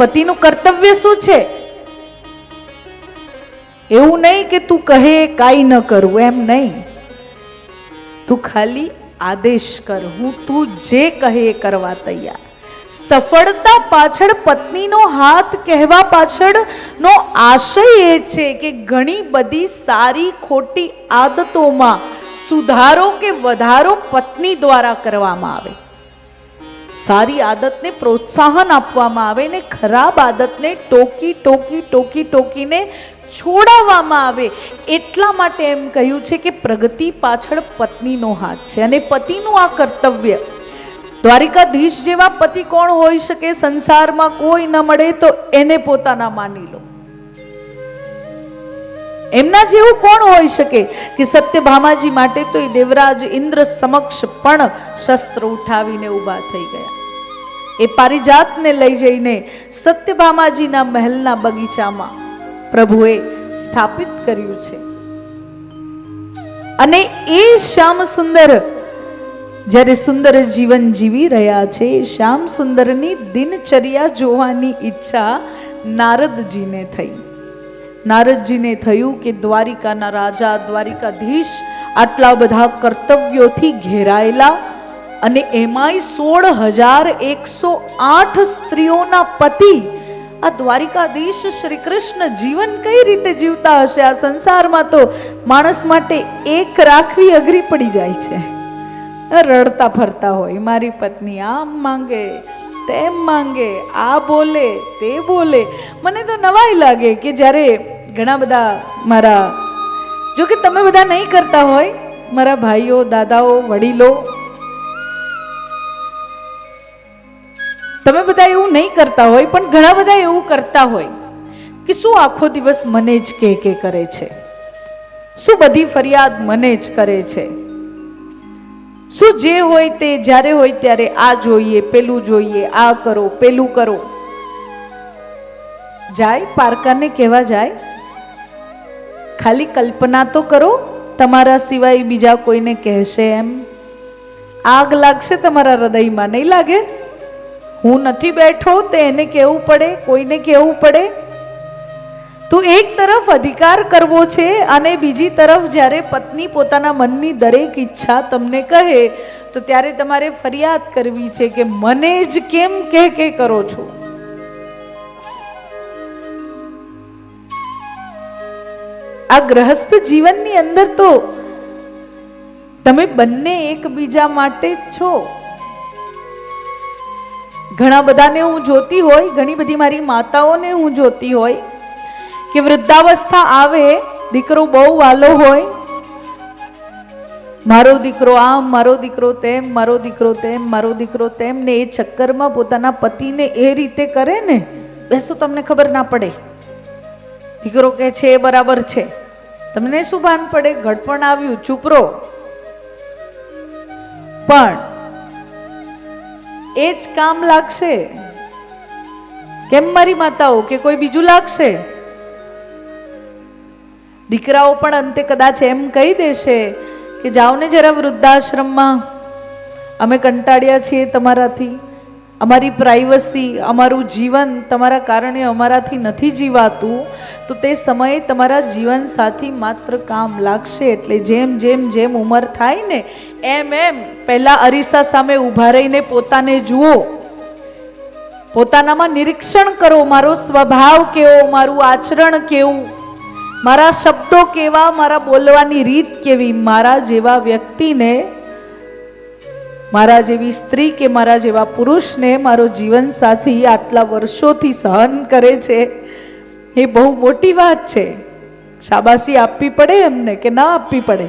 પતિનું કર્તવ્ય શું છે? એવું નહીં કે તું કહે કાંઈ ન કરવું એમ નહીં. તું ખાલી આદેશ કર, હું તું જે કહે એ કરવા તૈયાર. સફળતા પાછળ પત્નીનો હાથ કહેવા પાછળ નો આશય એ છે કે ઘણી બધી સારી ખોટી આદતોમાં સુધારો કે વધારો પત્ની દ્વારા કરવામાં આવે. સારી આદતને પ્રોત્સાહન આપવામાં આવે ને ખરાબ આદતને ટોકી ટોકી ટોકી, ટોકીને છોડાવવામાં આવે. એટલા માટે એમ કહ્યું છે કે પ્રગતિ પાછળ પત્નીનો હાથ છે અને પતિનું આ કર્તવ્ય. દ્વારિકાધીશ જેવા પતિ કોણ હોઈ શકે? સંસારમાં કોઈ ન મળે તો એને પોતાના માની લો. એમના જેવું કોણ હોઈ શકે કે સત્યભામાજી માટે તો એ દેવરાજ ઇન્દ્ર સમક્ષ પણ શસ્ત્ર ઉઠાવીને ઊભા થઈ ગયા. એ પારિજાતને લઈ જઈને સત્યભામાજીના મહેલના બગીચામાં પ્રભુએ સ્થાપિત કર્યું છે. અને એ શ્યામ સુંદર, જ્યારે સુંદર જીવન જીવી રહ્યા છે, શ્યામ સુંદરની દિનચર્યા જોવાની ઈચ્છા નારદજીને થઈ. નારદજીને થયું કે દ્વારિકાના રાજા, દ્વારિકાધીશ આટલા બધા કર્તવ્યોથી ઘેરાયેલા અને એમાંય સોળ હજાર એકસો આઠ સ્ત્રીઓના પતિ આ દ્વારિકાધીશ શ્રી કૃષ્ણ જીવન કઈ રીતે જીવતા હશે? આ સંસારમાં તો માણસ માટે એક રાખવી અઘરી પડી જાય છે. રડતા ફરતા હોય, મારી પત્ની આમ માંગે, તેમ માંગે, આ બોલે, તે બોલે. મને તો નવાઈ લાગે કે જ્યારે ઘણા બધા મારા, જો કે તમે બધા નહીં કરતા હોય, મારા ભાઈઓ, દાદાઓ, વડીલો. તમે બધા એવું નહીં કરતા હોય, પણ ઘણા બધા એવું કરતા હોય કે શું આખો દિવસ મને જ કે કે કરે છે? શું બધી ફરિયાદ મને જ કરે છે? શું જે હોય તે જ્યારે હોય ત્યારે આ જોઈએ, પેલું જોઈએ, આ કરો, પેલું કરો. જાય, પારકાને કહેવા જાય? ખાલી કલ્પના તો કરો, તમારા સિવાય બીજા કોઈને કહેશે એમ. આગ લાગશે તમારા હૃદયમાં, નહીં લાગે? હું નથી બેઠો, તે એને કહેવું પડે, કોઈને કહેવું પડે. તો એક તરફ અધિકાર કરવો છે અને બીજી તરફ જ્યારે પત્ની પોતાના મનની દરેક ઈચ્છા તમને કહે, તો ત્યારે તમારે ફરિયાદ કરવી છે કે મને જ કેમ કે કે કરો છો? આ ગ્રહસ્થ જીવનની અંદર તો તમે બંને એકબીજા માટે છો. ઘણા બધાને હું જોતી હોય, ઘણી બધી મારી માતાઓને હું જોતી હોય કે વૃદ્ધાવસ્થા આવે, દીકરો બહુ વાલો હોય, મારો દીકરો આમ, મારો દીકરો તેમ, મારો દીકરો તેમ, મારો દીકરો તેમ ને એ ચક્કરમાં પોતાના પતિને એ રીતે કરે ને, બેસો તમને ખબર ના પડે. દીકરો કે છે, એ બરાબર છે. તમને શું ભાન પડે, ઘડપણ આવ્યું ચૂપરો પણ એ જ કામ લાગશે. કેમ મારી માતાઓ, કે કોઈ બીજું લાગશે? દીકરાઓ પણ અંતે કદાચ એમ કહી દેશે કે જાઓ ને જરા વૃદ્ધાશ્રમમાં. અમે કંટાળ્યા છીએ તમારાથી. અમારી પ્રાઇવસી અમારું જીવન તમારા કારણે અમારાથી નથી જીવાતું, તો તે સમયે તમારા જીવન સાથી માત્ર કામ લાગશે એટલે જેમ જેમ જેમ ઉંમર થાય ને, એમ એમ પહેલાં અરીસા સામે ઊભા રહીને પોતાને જુઓ. પોતાનામાં નિરીક્ષણ કરો, મારો સ્વભાવ કેવો, મારું આચરણ કેવું? મારા શબ્દો કેવા, મારા બોલવાની રીત કેવી? મારા જેવા વ્યક્તિને મારા જેવી સ્ત્રી કે મારા જેવા પુરુષને મારો જીવન સાથી આટલા વર્ષોથી સહન કરે છે, એ બહુ મોટી વાત છે. શાબાશી આપવી પડે એમને કે ના આપવી પડે?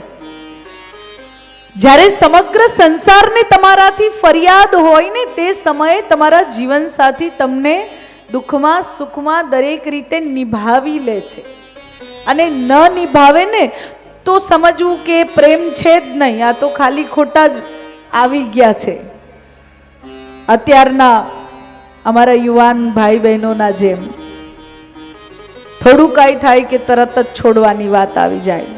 જ્યારે સમગ્ર સંસારને તમારાથી ફરિયાદ હોય ને તે સમયે તમારા જીવન સાથી તમને દુઃખમાં સુખમાં દરેક રીતે નિભાવી લે છે. અને ન નિભાવે ને તો સમજવું કે પ્રેમ છે જ નહીં, આ તો ખાલી ખોટા જ આવી ગયા છે. અત્યારના અમારા યુવાન ભાઈ બહેનોના જેમ થોડું કાંઈ થાય કે તરત જ છોડવાની વાત આવી જાય.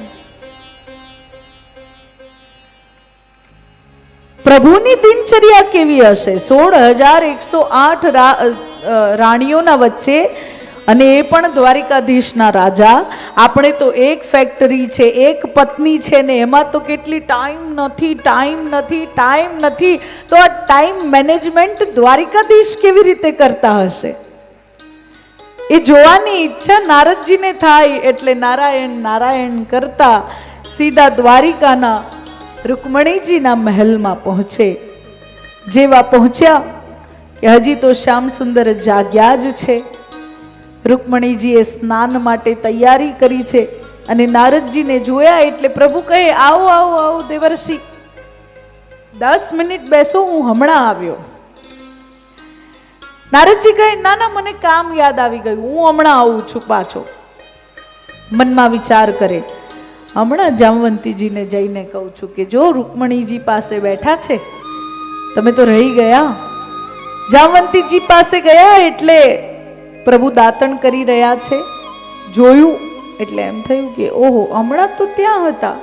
પ્રભુની દિનચર્યા કેવી હશે? સોળ હજાર એકસો આઠ રાણીઓના વચ્ચે અને એ પણ દ્વારિકાધીશના રાજા. આપણે તો એક ફેક્ટરી છે, એક પત્ની છે ને એમાં તો કેટલી ટાઈમ નથી ટાઈમ નથી ટાઈમ નથી. તો આ ટાઈમ મેનેજમેન્ટ દ્વારિકાધીશ કેવી રીતે કરતા હશે? એ જોવાની ઈચ્છા નારદજીને થાય એટલે નારાયણ નારાયણ કરતા સીધા દ્વારિકાના રૂકમણીજીના મહેલમાં પહોંચે. જેવા પહોંચ્યા કે હજી તો શ્યામ સુંદર જાગ્યા જ છે. રૂકમણીજીએ સ્નાન માટે તૈયારી કરી છે અને નારદજીને જોયા એટલે પ્રભુ કહે, આવો આવો આવો દેવર્ષિ. દસ મિનિટ બેસો, હું હમણાં આવ્યો. નારદજી કહે, ના ના, મને કામ યાદ આવી ગયું. હું હમણાં આવું છું પાછો. મનમાં વિચાર કરે, હમણાં જામવંતીજીને જઈને કહું છું કે જો રૂકમણીજી પાસે બેઠા છે, તમે તો રહી ગયા. જામવંતીજી પાસે ગયા એટલે પ્રભુ દાતણ કરી રહ્યા છે? જોયું? એટલે એમ થયું કે, ઓહો, હમણાં તો ત્યાં હતા.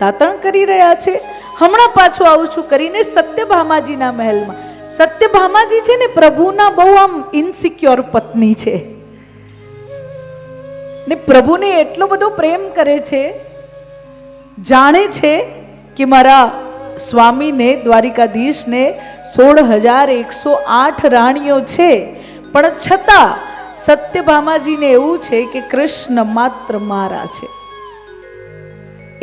દાતણ કરી રહ્યા છે? હમણાં પાછું આવું છું કરીને સત્યભામાજીના મહેલમાં. સત્યભામાજી છે ને, પ્રભુના બહુ આમ ઇનસિક્યોર પત્ની છે. ને પ્રભુને એટલો બધો પ્રેમ કરે છે, જાણે છે કે મારા સ્વામીને, દ્વારિકાધીશને સોળ હજાર એકસો આઠ રાણીઓ છે. પણ છતાં સત્યભામાજીને એવું છે કે કૃષ્ણ માત્ર મારા છે.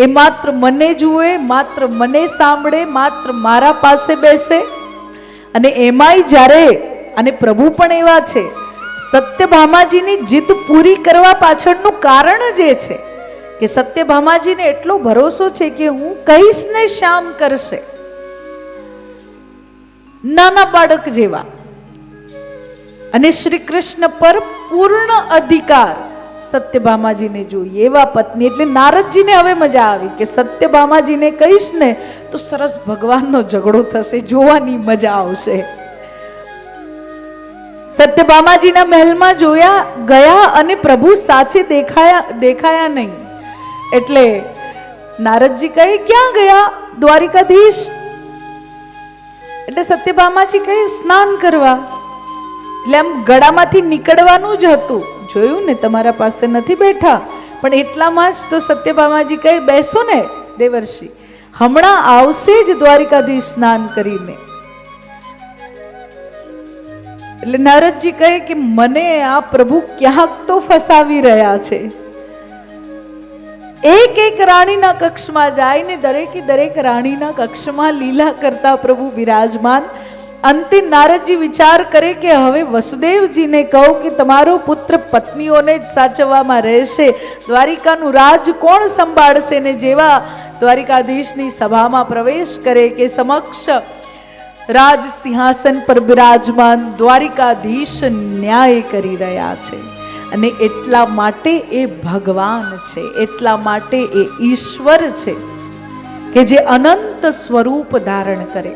એ માત્ર મને જુએ, માત્ર મને સાંભળે, માત્ર મારા પાસે બેસે. અને એમાંય જ્યારે, અને પ્રભુ પણ એવા છે સત્યભામાજીની જીદ પૂરી કરવા પાછળનું કારણ જ છે કે સત્યભામાજીને એટલો ભરોસો છે કે હું કહીશ ને શ્યામ કરશે. નાના બાળક જેવા. અને શ્રી કૃષ્ણ પર પૂર્ણ અધિકાર સત્યભામાજીને જોઈએ. એવા પત્ની એટલે નારદજીને હવે મજા આવી કે સત્યભામાજીને કહીશ ને તો સરસ ભગવાનનો ઝઘડો થશે, જોવાની મજા આવશે. સત્યભામાજીના મહેલમાં જોયા, ગયા અને પ્રભુ સાચે દેખાયા દેખાયા નહીં. એટલે નારદજી કહે, ક્યાં ગયા, દ્વારિકાધીશ? એટલે સત્યભામાજી કહે, સ્નાન કરવા. એટલે આમ ગળામાંથી નીકળવાનું જ હતું. જોયું ને, તમારા પાસે નથી બેઠા. પણ એટલામાં જ તો સત્યભામાજી કહે, બેસો ને, દેવર્ષિ. હમણાં આવશે જ દ્વારિકાધીશ સ્નાન કરીને. એટલે નારદજી કહે કે, મને આ પ્રભુ ક્યાંક તો ફસાવી રહ્યા છે. એક એક રાણીના કક્ષમાં જાય ને દરેકે દરેક રાણીના કક્ષમાં લીલા કરતા પ્રભુ બિરાજમાન અંતે નારદજી વિચાર કરે કે હવે વસુદેવજીને કહું કે તમારો પુત્ર પત્નીઓને જ સાચવવામાં રહેશે. દ્વારિકાનું રાજ કોણ સંભાળશે ને જેવા દ્વારિકાધીશની સભામાં પ્રવેશ કરે કે સમક્ષ રાજ સિંહાસન પર બિરાજમાન દ્વારિકાધીશ ન્યાય કરી રહ્યા છે. અને એટલા માટે એ ભગવાન છે, એટલા માટે એ ઈશ્વર છે કે જે અનંત સ્વરૂપ ધારણ કરે.